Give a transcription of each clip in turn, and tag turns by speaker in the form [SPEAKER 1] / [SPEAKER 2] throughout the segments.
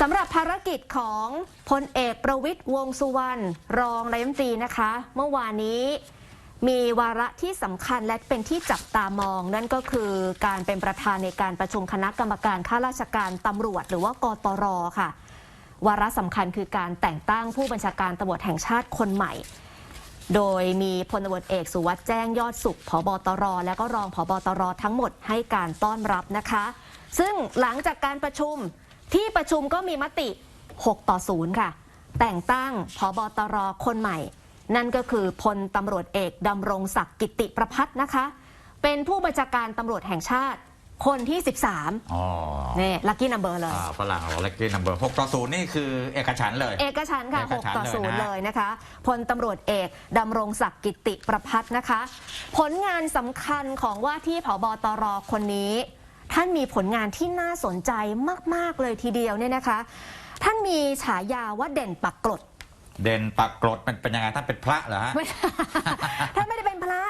[SPEAKER 1] สำหรับภารกิจของพลเอกประวิตยวงสุวรรณรองนายมนตรีนะคะ เมื่อวานนี้มีวาระที่สำคัญและเป็นที่จับตามอง นั่นก็คือการเป็นประธานในการประชุมคณะกรรมการข้าราชการตำรวจ หรือว่ากตรค่ะ วาระสำคัญคือการแต่งตั้งผู้บัญชาการตำรวจแห่งชาติคนใหม่ โดยมีพลตำรวจเอกสุวัสด์แจ้งยอดสุขผบตร และก็รองผบตรทั้งหมดให้การต้อนรับนะคะ ซึ่งหลังจากการประชุม ที่ประชุมก็มีมติ 6 ต่อ 0 ค่ะ แต่งตั้งผบตรคนใหม่ นั่นก็คือพลตำรวจเอกดำรงศักดิ์กิติประพัฒน์นะคะ เป็นผู้บัญชาการตำรวจแห่งชาติคนที่ 13
[SPEAKER 2] อ๋อ
[SPEAKER 1] นี่ลัคกี้นัมเบอร์เลย
[SPEAKER 2] อ่าฝรั่งเอาเล็กกี้นัมเบอร์หกต่อศูนย์นี่คือเอกฉันท์เลย
[SPEAKER 1] เอกฉันท์ค่ะ
[SPEAKER 2] เอกฉันท์
[SPEAKER 1] 6 ต่อ
[SPEAKER 2] เลยนะ
[SPEAKER 1] 0 เลยนะคะ พลตำรวจเอกดำรงศักดิ์กิติประพัฒน์นะคะ ผลงานสำคัญของว่าที่ผบตรคนนี้ ท่านมีผลงานที่น่าสนใจมาก ๆ เลยทีเดียวเนี่ยนะคะ ท่านมีฉายาว่าเด่นปักกรด
[SPEAKER 2] เด่นปักกรดมันเป็นยังไงท่านเป็นพระเหรอฮะ
[SPEAKER 1] ไม่ท่านไม่ได้เป็นพระ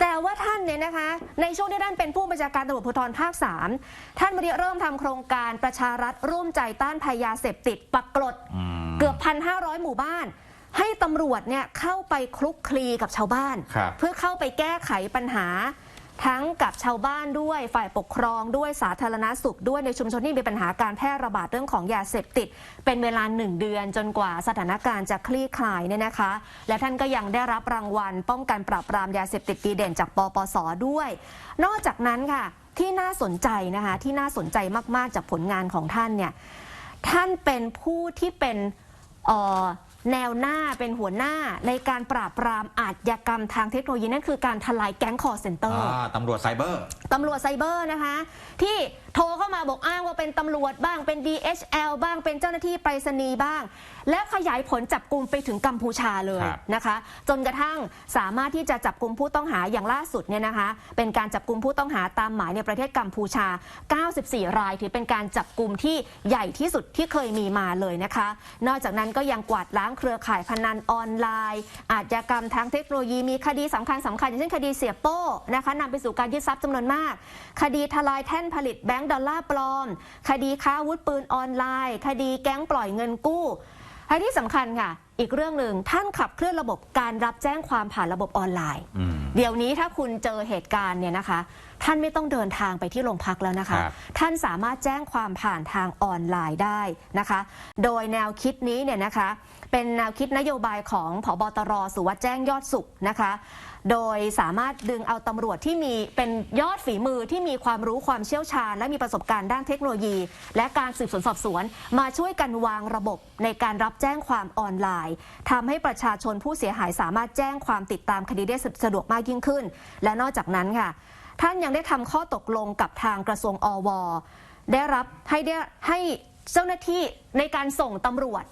[SPEAKER 1] แต่ว่าท่านเนี่ยนะคะ ในช่วงที่ท่านเป็นผู้บัญชาการตำรวจภูธรภาค 3 ท่านมาเริ่มทำโครงการประชารัฐร่วมใจต้านภัยยาเสพติดปักกรด
[SPEAKER 2] อืม
[SPEAKER 1] เกือบ1,500หมู่บ้านให้ตำรวจเนี่ยเข้าไปคลุกคลีกับชาวบ้าน
[SPEAKER 2] ครับ
[SPEAKER 1] เพื่อเข้าไปแก้ไขปัญหา ทั้งกับชาวบ้านด้วยฝ่ายปกครองด้วยสาธารณสุขด้วยในชุมชนที่มีปัญหาการแพร่ระบาดเรื่องของยาเสพติด เป็นเวลาหนึ่งเดือนจนกว่าสถานการณ์จะคลี่คลายเนี่ยนะคะ และท่านก็ยังได้รับรางวัล ป้องกันปราบปรามยาเสพติดดีเด่นจากปปสด้วย นอกจากนั้นค่ะ ที่น่าสนใจนะคะ ที่น่าสนใจมากๆจากผลงานของท่านเนี่ยท่านเป็นผู้ที่เป็นเอ่อ แนวหน้าเป็นหัวหน้าในการปราบปรามอาชญากรรมทางเทคโนโลยีนั่นคือการทลายแก๊งคอร์เซนเตอร์
[SPEAKER 2] อ่าตำรวจไซเบอร์
[SPEAKER 1] ตำรวจไซเบอร์นะคะ ที่โทรเข้ามาบอกอ้างว่าเป็นตำรวจบ้างเป็น DHL บ้างเป็นเจ้าหน้าที่ไปรษณีย์บ้าง และขยายผลจับกลุ่มไปถึงกัมพูชาเลย
[SPEAKER 2] ครับ
[SPEAKER 1] นะคะ จนกระทั่งสามารถที่จะจับกลุ่มผู้ต้องหาอย่างล่าสุดเนี่ยนะคะ เป็นการจับกลุ่มผู้ต้องหาตามหมายในประเทศกัมพูชา 94 ราย ถือเป็นการจับกลุ่มที่ใหญ่ที่สุดที่เคยมีมาเลยนะคะ นอกจากนั้นก็ยังกวาดล้างเครือข่ายพนันออนไลน์ อาชญากรรมทางเทคโนโลยีมีคดีสำคัญสำคัญอย่างเช่นคดีเสียโป้นะคะนำไปสู่การยึดทรัพย์จำนวนมาก คดีทลายแท่นผลิตแบงก์ดอลลาร์ปลอม คดีค้าอาวุธปืนออนไลน์ คดีแก๊งปล่อยเงินกู้และที่สำคัญค่ะ อีกเรื่องหนึ่งท่านขับเคลื่อนระบบการรับแจ้งความผ่านระบบออนไลน์
[SPEAKER 2] อืม
[SPEAKER 1] เดี๋ยวนี้ถ้าคุณเจอเหตุการณ์เนี่ยนะคะท่านไม่ต้องเดินทางไปที่โรงพักแล้วนะคะ
[SPEAKER 2] ครับ
[SPEAKER 1] ท่านสามารถแจ้งความผ่านทางออนไลน์ได้นะคะ โดยแนวคิดนี้เนี่ยนะคะ เป็นแนวคิดนโยบายของผบตรสุวัสด์แจ้งยอดสุขนะคะ โดยสามารถดึงเอาตำรวจที่มีเป็นยอดฝีมือที่มีความรู้ความเชี่ยวชาญ และมีประสบการณ์ด้านเทคโนโลยี และการสืบสวนสอบสวน มาช่วยกันวางระบบในการรับแจ้งความออนไลน์ทำให้ประชาชนผู้เสียหายสามารถแจ้งความติดตามคดีได้สะดวกมากยิ่งขึ้น และนอกจากนั้นค่ะ ท่านยังได้ทำข้อตกลงกับทางกระทรวงอว ได้รับให้ได้ให้เจ้าหน้าที่ในการส่งตำรวจ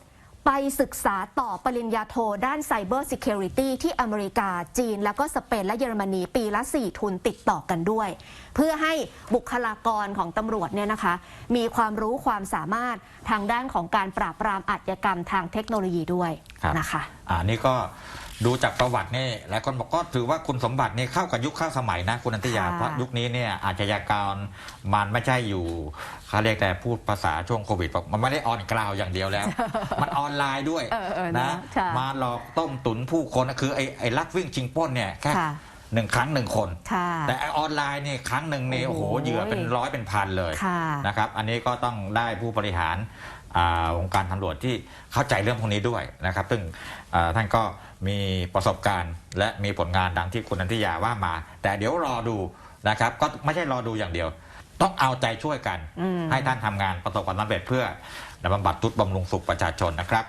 [SPEAKER 1] ไปศึกษาต่อปริญญาโทด้านไซเบอร์ซิเคียวริตี้ที่อเมริกาจีน แล้วก็สเปนและเยอรมนีปีละ 4 ทุนติดต่อกันด้วย เพื่อให้บุคลากรของตำรวจเนี่ยนะคะ มีความรู้ความสามารถทางด้านของการปราบปรามอาชญากรรมทางเทคโนโลยีด้วย
[SPEAKER 2] ครับ
[SPEAKER 1] นะคะ
[SPEAKER 2] อ่านี่ก็ดูจากประวัตินี่หลายคนบอกก็ถือว่าคุณสมบัตินี่เข้ากับยุคเข้าสมัยนะคุณนันทิยา
[SPEAKER 1] ค่ะ
[SPEAKER 2] เพราะยุคนี้เนี่ยอาชญากรมันไม่ใช่อยู่เขาเรียกแต่พูดภาษาช่วงโควิดบอกมันไม่ได้ออนกราวอย่างเดียวแล้ว มันออนไลน์ด้วย
[SPEAKER 1] เออเออนะ
[SPEAKER 2] นะ
[SPEAKER 1] ค่ะ
[SPEAKER 2] มาหลอกต้มตุนผู้คนคือไอ้ไอ้ลักวิ่งชิงปล้นเนี่ยแค่
[SPEAKER 1] ค่ะ
[SPEAKER 2] หนึ่งครั้งหนึ่งคน
[SPEAKER 1] ค่ะ
[SPEAKER 2] แต่ไอ้ออนไลน์เนี่ยครั้งหนึ่งเนี่ย
[SPEAKER 1] โอ้
[SPEAKER 2] โอ้
[SPEAKER 1] โห
[SPEAKER 2] โห เหยื่อเป็นร้อยเป็นพันเลย
[SPEAKER 1] ค่ะ
[SPEAKER 2] นะครับ อันนี้ก็ต้องได้ผู้บริหารอ่า วงการตำรวจที่เข้าใจเรื่องพวกนี้ด้วยนะครับ ซึ่งอ่าท่านก็มีประสบการณ์ และมีผลงานดังที่คุณนันทิยาว่ามา แต่เดี๋ยวรอดูนะครับ ก็ไม่ใช่รอดูอย่างเดียว ต้องเอาใจช่วยกัน
[SPEAKER 1] อืม
[SPEAKER 2] ให้ท่านทำงานประสบความสำเร็จเพื่อบำบัดทุกข์บำรุงสุขประชาชนนะครับ